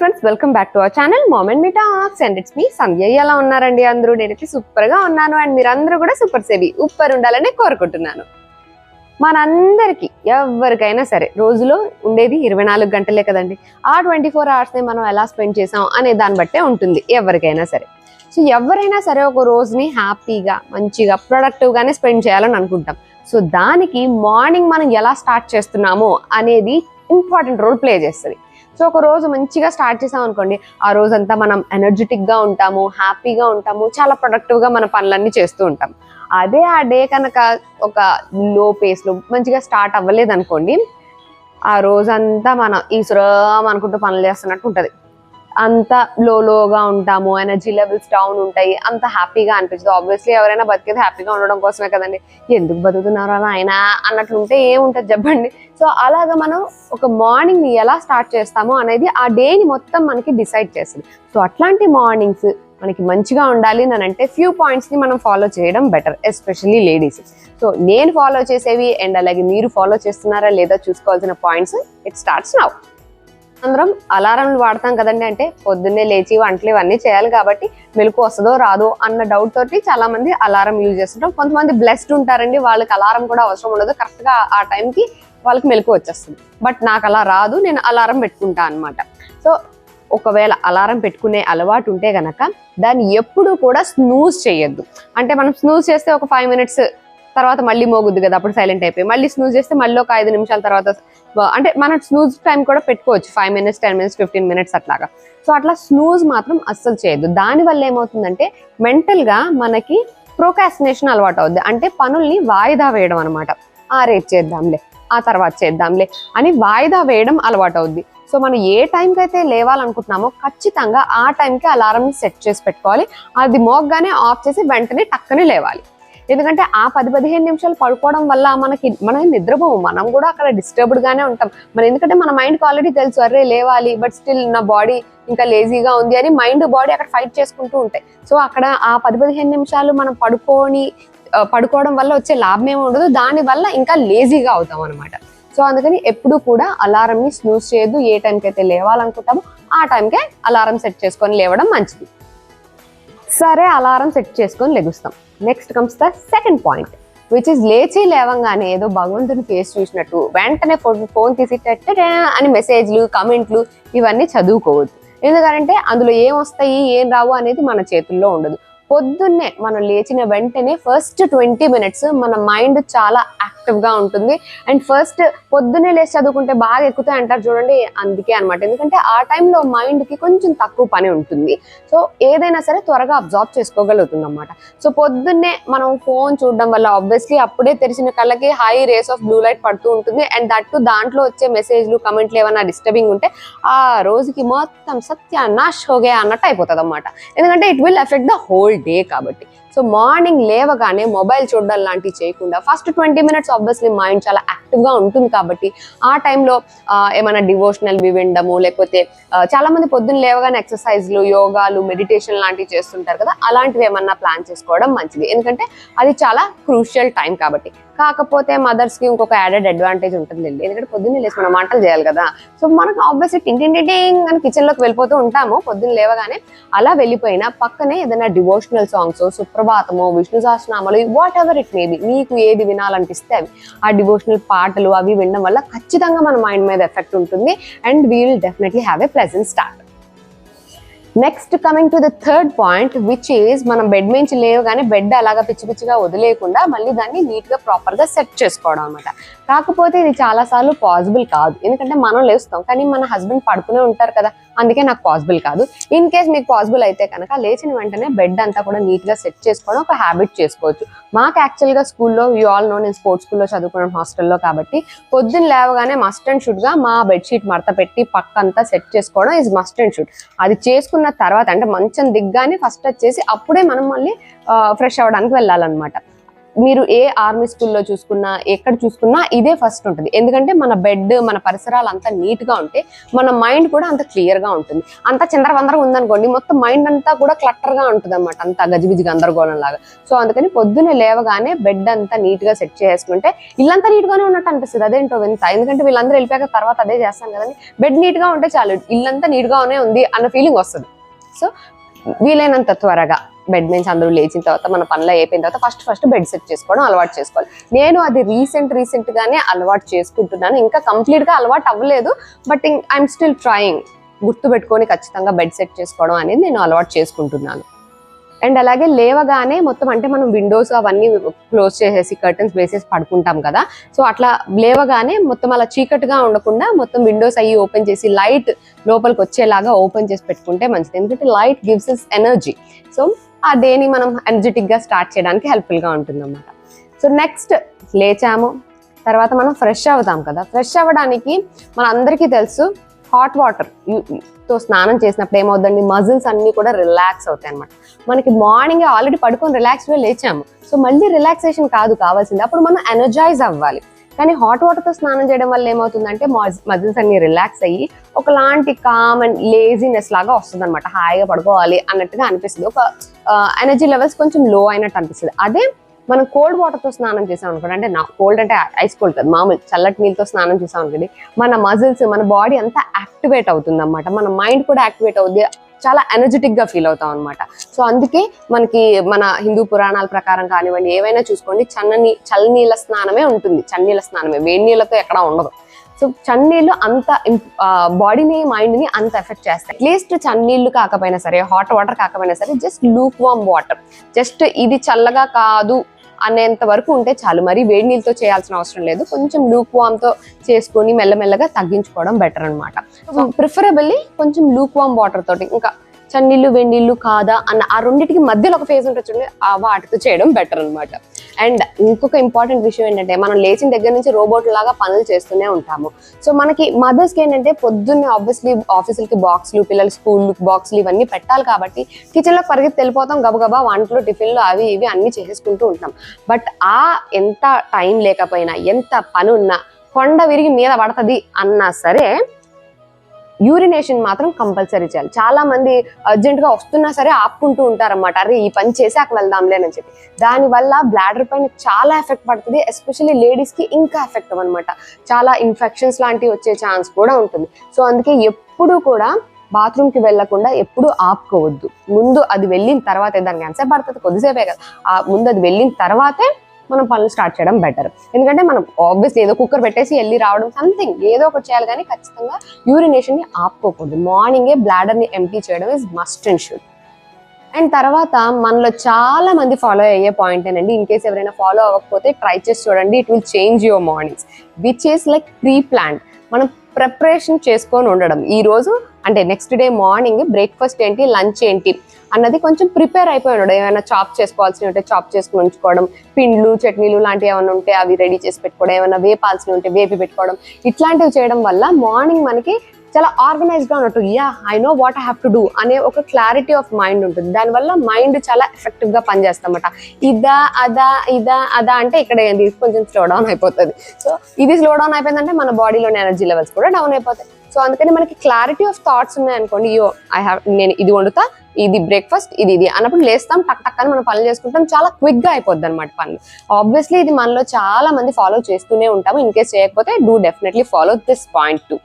Friends welcome back to our channel moment me talks and it's me Sandhya ఎలా ఉన్నారండి అందరూ? నేనైతే సూపర్గా ఉన్నాను. అండ్ మీరందరూ కూడా సూపర్ సేవి ఉప్పర్ ఉండాలని కోరుకుంటున్నాను. మనందరికీ ఎవరికైనా సరే రోజులో ఉండేది ఇరవై నాలుగు గంటలే కదండి. ఆ ట్వంటీ ఫోర్ అవర్స్ని మనం ఎలా స్పెండ్ చేసాం అనే దాన్ని బట్టే ఉంటుంది ఎవరికైనా సరే. సో ఎవరైనా సరే ఒక రోజుని హ్యాపీగా మంచిగా ప్రొడక్టివ్గానే స్పెండ్ చేయాలని అనుకుంటాం. సో దానికి మార్నింగ్ మనం ఎలా స్టార్ట్ చేస్తున్నామో అనేది ఇంపార్టెంట్ రోల్ ప్లే చేస్తుంది. సో ఒక రోజు మంచిగా స్టార్ట్ చేసాం అనుకోండి ఆ రోజంతా మనం ఎనర్జెటిక్గా ఉంటాము హ్యాపీగా ఉంటాము చాలా ప్రొడక్టివ్గా మన పనులన్నీ చేస్తూ ఉంటాం. అదే ఆ డే కనుక ఒక లో పేస్లో మంచిగా స్టార్ట్ అవ్వలేదు అనుకోండి ఆ రోజంతా మనం ఈశ్వరం అనుకుంటూ పనులు చేస్తున్నట్టు ఉంటది. అంత లో లోగా ఉంటాము ఎనర్జీ లెవెల్స్ డౌన్ ఉంటాయి అంత హ్యాపీగా అనిపిస్తుంది ఆబ్వియస్లీ ఎవరైనా బతికేది హ్యాపీగా ఉండడం కోసమే కదండి. ఎందుకు బతుకుతున్నారు అలా ఆయన అన్నట్లు ఉంటే ఏముంటది చెప్పండి. సో అలాగా మనం ఒక మార్నింగ్ ఎలా స్టార్ట్ చేస్తామో అనేది ఆ డేని మొత్తం మనకి డిసైడ్ చేస్తుంది. సో అట్లాంటి మార్నింగ్స్ మనకి మంచిగా ఉండాలి అని అంటే ఫ్యూ పాయింట్స్ని మనం ఫాలో చేయడం బెటర్ ఎస్పెషల్లీ లేడీస్ సో నేను ఫాలో చేసేవి అండ్ అలాగే మీరు ఫాలో చేస్తున్నారా లేదా చూసుకోవాల్సిన పాయింట్స్ ఇట్ స్టార్ట్స్ నౌ అందరం అలారంలు వాడతాం కదండి. అంటే పొద్దున్నే లేచి వంటలు ఇవన్నీ చేయాలి కాబట్టి మెలకు వస్తుందో రాదో అన్న డౌట్ తోటి చాలా మంది అలారం యూజ్ చేస్తుంటాం. కొంతమంది బ్లెస్డ్ ఉంటారండి. వాళ్ళకి అలారం కూడా అవసరం ఉండదు. కరెక్ట్గా ఆ టైంకి వాళ్ళకి మెలకు వచ్చేస్తుంది. బట్ నాకు అలా రాదు. నేను అలారం పెట్టుకుంటా అనమాట సో ఒకవేళ అలారం పెట్టుకునే అలవాటు ఉంటే గనక దాన్ని ఎప్పుడు కూడా స్నూజ్ చేయొద్దు. అంటే మనం స్నూజ్ చేస్తే ఒక ఫైవ్ మినిట్స్ తర్వాత మళ్ళీ మోగుద్ది కదా అప్పుడు సైలెంట్ అయిపోయి. మళ్ళీ స్నూజ్ చేస్తే మళ్ళీ ఒక ఐదు నిమిషాల తర్వాత అంటే మన స్నూజ్ టైం కూడా పెట్టుకోవచ్చు. Five minutes ten minutes fifteen minutes అట్లాగా. సో అట్లా స్నూజ్ మాత్రం అస్సలు చేయొద్దు. దానివల్ల ఏమవుతుందంటే మెంటల్గా మనకి ప్రోకాసినేషన్ అలవాటు అవుద్ది. అంటే పనుల్ని వాయిదా వేయడం అనమాట ఆ రేపు చేద్దాంలే ఆ తర్వాత చేద్దాంలే అని వాయిదా వేయడం అలవాటు అవుద్ది. సో మనం ఏ టైంకి అయితే లేవాలనుకుంటున్నామో ఖచ్చితంగా ఆ టైంకి అలారం సెట్ చేసి పెట్టుకోవాలి. అది మోగ్గానే ఆఫ్ చేసి వెంటనే టక్కనే లేవాలి. ఎందుకంటే ఆ పది పదిహేను నిమిషాలు పడుకోవడం వల్ల మనకి మనం నిద్రపోము. మనం కూడా అక్కడ డిస్టర్బ్డ్ గానే ఉంటాం. మరి ఎందుకంటే మన మైండ్కి ఆల్రెడీ తెలుసు అరే లేవాలి బట్ స్టిల్ నా బాడీ ఇంకా లేజీగా ఉంది అని మైండ్ బాడీ అక్కడ ఫైట్ చేసుకుంటూ ఉంటాయి. సో అక్కడ ఆ పది పదిహేను నిమిషాలు మనం పడుకొని పడుకోవడం వల్ల వచ్చే లాభం ఏమి ఉండదు. దాని వల్ల ఇంకా లేజీగా అవుతాం అనమాట సో అందుకని ఎప్పుడు కూడా అలారంని స్నూస్ చేయొద్దు. ఏ టైంకి అయితే లేవాలనుకుంటామో ఆ టైంకే అలారం సెట్ చేసుకొని లేవడం మంచిది. సరే అలారం సెట్ చేసుకొని లెగుస్తాం. Next comes the second point which is లేచి లేవంగానే ఏదో భగవంతుని ఫేస్ చూసినట్టు వెంటనే ఫోన్ ఫోన్ తీసి అని మెసేజ్లు కమెంట్లు ఇవన్నీ చదువుకోవద్దు. ఎందుకంటే అందులో ఏం వస్తాయి ఏం రావు అనేది మన చేతుల్లో ఉండదు. పొద్దున్నే మనం లేచిన వెంటనే ఫస్ట్ ట్వంటీ మినిట్స్ మన మైండ్ చాలా యాక్టివ్గా ఉంటుంది. అండ్ ఫస్ట్ పొద్దున్నే లేచి చదువుకుంటే బాగా ఎక్కుతాయి అంటారు చూడండి అందుకే అనమాట ఎందుకంటే ఆ టైంలో మైండ్కి కొంచెం తక్కువ పని ఉంటుంది. సో ఏదైనా సరే త్వరగా అబ్జార్బ్ చేసుకోగలుగుతుంది అనమాట సో పొద్దున్నే మనం ఫోన్ చూడడం వల్ల ఆబ్వియస్లీ అప్పుడే తెరిచిన కళ్ళకి high rays of blue light పడుతూ ఉంటుంది. అండ్ దట్టు దాంట్లో వచ్చే మెసేజ్లు కమెంట్లు ఏమైనా డిస్టర్బింగ్ ఉంటే ఆ రోజుకి మొత్తం సత్యానాష్ హోగే అన్నట్టు అయిపోతుంది అనమాట ఎందుకంటే it will effect the whole అదే కాబట్టి. సో మార్నింగ్ లేవగానే మొబైల్ చూడడం లాంటివి చేయకుండా first twenty minutes obviously mind చాలా యాక్టివ్గా ఉంటుంది కాబట్టి ఆ టైంలో ఏమైనా డివోషనల్ వినడము లేకపోతే చాలామంది చాలా మంది పొద్దున్న లేవగానే ఎక్సర్సైజ్లు యోగాలు మెడిటేషన్ లాంటివి చేస్తుంటారు కదా అలాంటివి ఏమన్నా ప్లాన్ చేసుకోవడం మంచిది. ఎందుకంటే అది చాలా క్రూషియల్ టైం కాబట్టి. కాకపోతే మదర్స్కి ఇంకొక యాడెడ్ అడ్వాంటేజ్ ఉంటుంది ఎందుకంటే పొద్దున్నే లేచి మనం వంటలు చేయాలి కదా. సో మనకు ఆబ్వియస్లీ టింగ్ అని కిచెన్లోకి వెళ్ళిపోతూ ఉంటాము. పొద్దున్న లేవగానే అలా వెళ్ళిపోయినా పక్కనే ఏదైనా డివోషనల్ సాంగ్స్ సూపర్ సుప్రభాతము విష్ణు సహస్రనామాలు వాట్ ఎవర్ ఇట్ మేబీ మీకు ఏది వినాలనిపిస్తే అవి. ఆ డివోషనల్ పాటలు అవి వినడం వల్ల ఖచ్చితంగా మన మైండ్ మీద ఎఫెక్ట్ ఉంటుంది and we will definitely have a pleasant start next coming to the third point which is మనం బెడ్ నుంచి లేవగానే బెడ్ అలాగా పిచ్చి పిచ్చిగా వదిలేయకుండా మళ్ళీ దాన్ని నీట్గా సెట్ చేసుకోవడం అనమాట కాకపోతే ఇది చాలా సార్లు పాసిబుల్ కాదు. ఎందుకంటే మనం లేస్తాం. కానీ మన హస్బెండ్ పడుకునే ఉంటారు కదా. అందుకే నాకు పాసిబుల్ కాదు. ఇన్ కేస్ మీకు పాసిబుల్ అయితే కనుక లేచిన వెంటనే బెడ్ అంతా కూడా నీట్గా సెట్ చేసుకోవడం ఒక హ్యాబిట్ చేసుకోవచ్చు. మాకు యాక్చువల్గా స్కూల్లో యూ ఆల్ నో నేను స్పోర్ట్స్ స్కూల్లో చదువుకున్నాను హాస్టల్లో కాబట్టి పొద్దున్న లేవగానే మస్ట్ అండ్ షుడ్గా మా బెడ్షీట్ మడత పెట్టి పక్కంతా సెట్ చేసుకోవడం ఇస్ మస్ట్ అండ్ షుడ్ అది చేసుకున్న తర్వాత అంటే మంచం దిగ్గానే ఫస్ట్ వచ్చేసి అప్పుడే మనం మళ్ళీ ఫ్రెష్ అవ్వడానికి వెళ్ళాలన్నమాట. మీరు ఏ ఆర్మీ స్కూల్లో చూసుకున్నా ఎక్కడ చూసుకున్నా ఇదే ఫస్ట్ ఉంటుంది. ఎందుకంటే మన బెడ్ మన పరిసరాలు అంతా నీట్గా ఉంటే మన మైండ్ కూడా అంత క్లియర్గా ఉంటుంది. అంత చంద్రవందరం ఉందనుకోండి మొత్తం మైండ్ అంతా కూడా క్లట్టర్గా ఉంటుంది అనమాట అంత గజిబిజి గందరగోళం లాగా సో అందుకని పొద్దున్నే లేవగానే బెడ్ అంతా నీట్గా సెట్ చేసుకుంటే ఇల్లంతా నీట్గానే ఉన్నట్టు అనిపిస్తుంది. అదేంటో వింత. ఎందుకంటే వీళ్ళందరూ వెళ్ళిపోయాక తర్వాత అదే చేస్తాం కదండి. బెడ్ నీట్గా ఉంటే చాలు. ఇల్లంతా నీట్ గానే ఉంది అన్న ఫీలింగ్ వస్తుంది. సో వీలైనంత త్వరగా. బెడ్ నుంచి అందరూ లేచిన తర్వాత మన పనులు అయిపోయిన తర్వాత ఫస్ట్ ఫస్ట్ బెడ్ సెట్ చేసుకోవడం అలవాటు చేసుకోవాలి. నేను అది రీసెంట్ రీసెంట్ గానే అలవాటు చేసుకుంటున్నాను. ఇంకా కంప్లీట్గా అలవాటు అవ్వలేదు బట్ ఐఎమ్ స్టిల్ ట్రయింగ్ గుర్తు పెట్టుకొని ఖచ్చితంగా బెడ్ సెట్ చేసుకోవడం అనేది నేను అలవాటు చేసుకుంటున్నాను. అండ్ అలాగే లేవగానే మొత్తం అంటే మనం విండోస్ అవన్నీ క్లోజ్ చేసేసి కర్టన్స్ వేసేసి పడుకుంటాం కదా. సో అట్లా లేవగానే మొత్తం అలా చీకటిగా ఉండకుండా మొత్తం విండోస్ అయ్యి ఓపెన్ చేసి లైట్ లోపలికి వచ్చేలాగా ఓపెన్ చేసి పెట్టుకుంటే మంచిది. ఎందుకంటే light gives is energy so ఆ డేని మనం ఎనర్జెటిక్గా స్టార్ట్ చేయడానికి హెల్ప్ఫుల్గా ఉంటుంది అనమాట సో నెక్స్ట్ లేచాము. తర్వాత మనం ఫ్రెష్ అవుతాం కదా. ఫ్రెష్ అవ్వడానికి మన అందరికీ తెలుసు హాట్ వాటర్తో స్నానం చేసినప్పుడు ఏమవుతుందండి? మజిల్స్ అన్నీ కూడా రిలాక్స్ అవుతాయి అనమాట మనకి మార్నింగ్ ఆల్రెడీ పడుకొని రిలాక్స్గా లేచాము. సో మళ్ళీ రిలాక్సేషన్ కాదు కావాల్సింది. అప్పుడు మనం ఎనర్జైజ్ అవ్వాలి. కానీ హాట్ వాటర్తో స్నానం చేయడం వల్ల ఏమవుతుందంటే మజిల్స్ అన్ని రిలాక్స్ అయ్యి ఒకలాంటి కామ్ అండ్ లేజినెస్ లాగా వస్తుంది అనమాట హాయిగా పడుకోవాలి అన్నట్టుగా అనిపిస్తుంది. ఒక ఎనర్జీ లెవెల్స్ కొంచెం లో అయినట్టు అనిపిస్తుంది. అదే మనం కోల్డ్ వాటర్తో స్నానం చేసాం అనుకోండి అంటే నా కోల్డ్ అంటే ఐస్ కోల్డ్ కాదు మామూలు చల్లటి నీళ్ళతో స్నానం చేసాం అనుకోండి మన మజిల్స్ మన బాడీ అంతా యాక్టివేట్ అవుతుంది అనమాట మన మైండ్ కూడా యాక్టివేట్ అవుద్ది. చాలా ఎనర్జెటిక్గా ఫీల్ అవుతాం అనమాట సో అందుకే మనకి మన హిందూ పురాణాల ప్రకారం కానివ్వండి ఏవైనా చూసుకోండి చన్నని చల్లనీళ్ళ స్నానమే ఉంటుంది. చన్నీళ్ళ స్నానమే వేడి నీళ్ళతో ఎక్కడ ఉండదు. సో చన్నీళ్ళు అంత బాడీని మైండ్ని అంత ఎఫెక్ట్ చేస్తాయి. అట్లీస్ట్ చన్నీళ్ళు కాకపోయినా సరే హాట్ వాటర్ కాకపోయినా సరే just lukewarm water just ఇది చల్లగా కాదు అనేంత వరకు ఉంటే చాలు. మరి వేడి నీళ్ళతో చేయాల్సిన అవసరం లేదు. కొంచెం లూక్ వామ్తో చేసుకొని మెల్లమెల్లగా తగ్గించుకోవడం బెటర్ అనమాట ప్రిఫరబుల్లీ కొంచెం లూక్ వామ్ వాటర్ తోటి ఇంకా చన్నీళ్ళు వెన్నీళ్ళు కాదా అన్న ఆ రెండింటికి మధ్యలో ఒక ఫేజ్ ఉంటుంది ఆ వాటితో చేయడం బెటర్ అన్నమాట. అండ్ ఇంకొక ఇంపార్టెంట్ విషయం ఏంటంటే మనం లేచిన దగ్గర నుంచి రోబోట్ లాగా పనులు చేస్తూనే ఉంటాము. సో మనకి మదర్స్కి ఏంటంటే పొద్దున్నే ఆబ్వియస్లీ ఆఫీసులకి బాక్స్లు పిల్లల స్కూల్ బాక్స్లు ఇవన్నీ పెట్టాలి కాబట్టి కిచెన్లోకి పరిగెత్తి వెళ్ళిపోతాం గబగబా వంటలు టిఫిన్లు అవి ఇవి అన్నీ చేసుకుంటూ ఉంటాం. బట్ ఆ ఎంత టైం లేకపోయినా ఎంత పని ఉన్నా కొండ విరిగి మీద పడుతుంది అన్నా సరే యూరినేషన్ మాత్రం కంపల్సరీ చేయాలి. చాలా మంది అర్జెంట్గా వస్తున్నా సరే ఆపుకుంటూ ఉంటారన్నమాట. అరే ఈ పని చేసాక వెళ్దాంలే అని చెప్పి. దానివల్ల బ్లాడర్ పైన చాలా ఎఫెక్ట్ పడుతుంది. ఎస్పెషల్లీ లేడీస్కి ఇంకా ఎఫెక్ట్ అనమాట చాలా ఇన్ఫెక్షన్స్ లాంటివి వచ్చే ఛాన్స్ కూడా ఉంటుంది. సో అందుకే ఎప్పుడు కూడా బాత్రూమ్కి వెళ్ళకుండా ఎప్పుడు ఆపుకోవద్దు. ముందు అది వెళ్ళిన తర్వాతే దానికి ఎంతసేపు పడుతుంది? కొద్దిసేపే కదా. ఆ ముందు అది వెళ్ళిన తర్వాతే మనం పనులు స్టార్ట్ చేయడం బెటర్ ఎందుకంటే మనం ఆబ్వియస్లీ ఏదో కుక్కర్ పెట్టేసి వెళ్ళి రావడం సంథింగ్ ఏదో ఒకటి చేయాలి కానీ ఖచ్చితంగా యూరినేషన్ని ఆపుకోకూడదు. మార్నింగే బ్లాడర్ని ఎంటీ చేయడం is must and should and తర్వాత మనలో చాలా మంది ఫాలో అయ్యే పాయింట్ ఏనండి. ఇన్ కేస్ ఎవరైనా ఫాలో అవ్వకపోతే ట్రై చేసి చూడండి. It will change your mornings which is like pre plan మనం ప్రిపరేషన్ చేసుకొని ఉండడం. ఈ రోజు అంటే నెక్స్ట్ డే మార్నింగ్ బ్రేక్ఫాస్ట్ ఏంటి లంచ్ ఏంటి అన్నది కొంచెం ప్రిపేర్ అయిపోయి ఉండడం ఏమైనా చాప్ చేసుకోవాల్సి ఉంటే చాప్ చేసుకుని ఉంచుకోవడం పిండ్లు చట్నీలు లాంటివి ఏమైనా ఉంటే అవి రెడీ చేసి పెట్టుకోవడం ఏమైనా వేపాల్సి ఉంటే వేపి పెట్టుకోవడం ఇట్లాంటివి చేయడం వల్ల మార్నింగ్ మనకి చాలా ఆర్గనైజ్డ్గా ఉన్నట్టు yeah I know what I have to do అనే ఒక క్లారిటీ ఆఫ్ మైండ్ ఉంటుంది. దానివల్ల మైండ్ చాలా ఎఫెక్టివ్గా పనిచేస్తామట ఇదా అదా ఇదా అదా అంటే ఇక్కడ కొంచెం స్లో డౌన్ అయిపోతుంది. సో ఇది స్లో డౌన్ అయిపోయిందంటే మన బాడీలోని ఎనర్జీ లెవెల్స్ కూడా డౌన్ అయిపోతాయి. సో అందుకని మనకి క్లారిటీ ఆఫ్ థాట్స్ ఉన్నాయనుకోండి యో ఐ హావ్ నేను ఇది వండుతా ఇది బ్రేక్ఫాస్ట్ ఇది ఇది అన్నప్పుడు లేస్తాం టక్ టక్ అని మనం పనులు చేసుకుంటాం చాలా క్విక్గా అయిపోద్ది అనమాట పనులు. ఆబ్వియస్లీ ఇది మనలో చాలా మంది ఫాలో చేస్తూనే ఉంటాము ఇన్ కేస్ చేయకపోతే do definitely follow this point too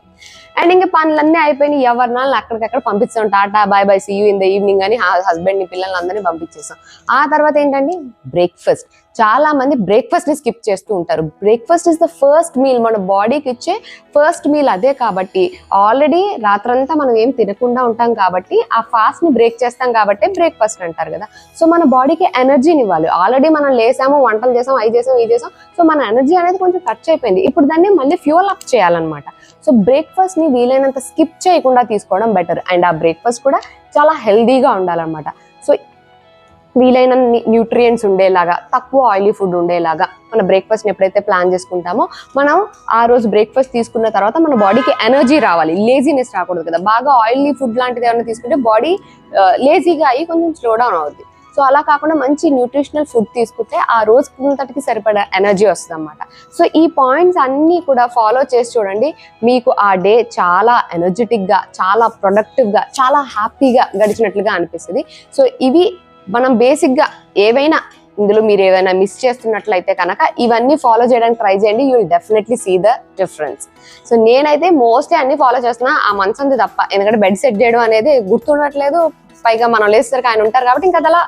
and ఇంకా పనులన్నీ అయిపోయినాయి ఎవరినాలు అక్కడికక్కడ పంపిస్తాం tata bye bye see you in the evening అని హస్బెండ్ పిల్లల్ని అందరినీ పంపించేస్తాం. ఆ తర్వాత ఏంటండి? బ్రేక్ఫాస్ట్ చాలా మంది బ్రేక్ఫాస్ట్ని స్కిప్ చేస్తూ ఉంటారు. Breakfast is the first meal మన బాడీకి ఇచ్చే ఫస్ట్ మీల్ అదే కాబట్టి ఆల్రెడీ రాత్రంతా మనం ఏం తినకుండా ఉంటాం కాబట్టి ఆ ఫాస్ట్ని బ్రేక్ చేస్తాం కాబట్టి బ్రేక్ఫాస్ట్ అంటారు కదా. సో మన బాడీకి ఎనర్జీని ఇవ్వాలి. ఆల్రెడీ మనం లేసాము వంటలు చేసాం అవి చేసాం ఇది చేసాం సో మన ఎనర్జీ అనేది కొంచెం ఖర్చు అయిపోయింది. ఇప్పుడు దాన్ని మళ్ళీ ఫ్యూల్ అప్ చేయాలన్నమాట. సో బ్రేక్ఫాస్ట్ని వీలైనంత స్కిప్ చేయకుండా తీసుకోవడం బెటర్ అండ్ ఆ బ్రేక్ఫాస్ట్ కూడా చాలా హెల్దీగా ఉండాలన్నమాట. సో వీలైన న్యూట్రియంట్స్ ఉండేలాగా తక్కువ ఆయిలీ ఫుడ్ ఉండేలాగా మన బ్రేక్ఫాస్ట్ని ఎప్పుడైతే ప్లాన్ చేసుకుంటామో మనం ఆ రోజు బ్రేక్ఫాస్ట్ తీసుకున్న తర్వాత మన బాడీకి ఎనర్జీ రావాలి. లేజీనెస్ రాకూడదు కదా. బాగా ఆయిలీ ఫుడ్ లాంటిది ఏమైనా తీసుకుంటే బాడీ లేజీగా అయ్యి కొంచెం స్లో డౌన్ అవుద్ది. సో అలా కాకుండా మంచి న్యూట్రిషనల్ ఫుడ్ తీసుకుంటే ఆ రోజు అంతటికి సరిపడా ఎనర్జీ వస్తుంది అనమాట సో ఈ పాయింట్స్ అన్నీ కూడా ఫాలో చేసి చూడండి. మీకు ఆ డే చాలా ఎనర్జెటిక్గా చాలా ప్రొడక్టివ్గా చాలా హ్యాపీగా గడిచినట్లుగా అనిపిస్తుంది. సో ఇవి మనం బేసిక్గా ఏవైనా ఇందులో మీరు ఏవైనా మిస్ చేస్తున్నట్లయితే కనుక ఇవన్నీ ఫాలో చేయడానికి ట్రై చేయండి. You will definitely see the difference so నేనైతే మోస్ట్లీ అన్ని ఫాలో చేస్తున్నా. ఆ మంచంది తప్ప. ఎందుకంటే బెడ్ సెట్ చేయడం అనేది గుర్తుండట్లేదు. పైగా మనం లేస్తారు ఆయన ఉంటారు కాబట్టి ఇంకా అలా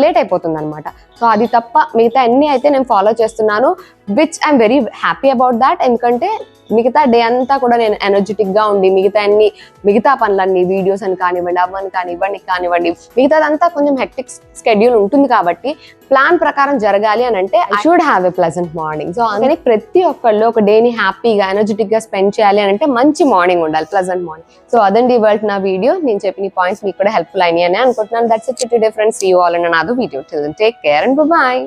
లేట్ అయిపోతుంది అనమాట సో అది తప్ప మిగతా అన్ని అయితే నేను ఫాలో చేస్తున్నాను. Which I'm very happy about that ఎందుకంటే మిగతా డే అంతా కూడా నేను ఎనర్జెటిక్గా ఉండి మిగతా అన్ని మిగతా పనులన్నీ వీడియోస్ అని కానివ్వండి అవన్నీ కానివ్వండి కానివ్వండి మిగతాదంతా కొంచెం హెక్టిక్ స్కెడ్యూల్ ఉంటుంది కాబట్టి ప్లాన్ ప్రకారం జరగాలి అని అంటే I should have a pleasant morning so అందుకని ప్రతి ఒక్కళ్ళు ఒక డేని హ్యాపీగా ఎనర్జెటిక్గా స్పెండ్ చేయాలి అని అంటే మంచి మార్నింగ్ ఉండాలి ప్లెజెంట్ మార్నింగ్ సో అదండి ఇవాళ నా వీడియో నేను చెప్పిన పాయింట్స్ మీకు కూడా హెల్ప్ఫుల్ అయినాయి అని అనుకుంటున్నాను that's it today friends you all and నాదో video take care and bye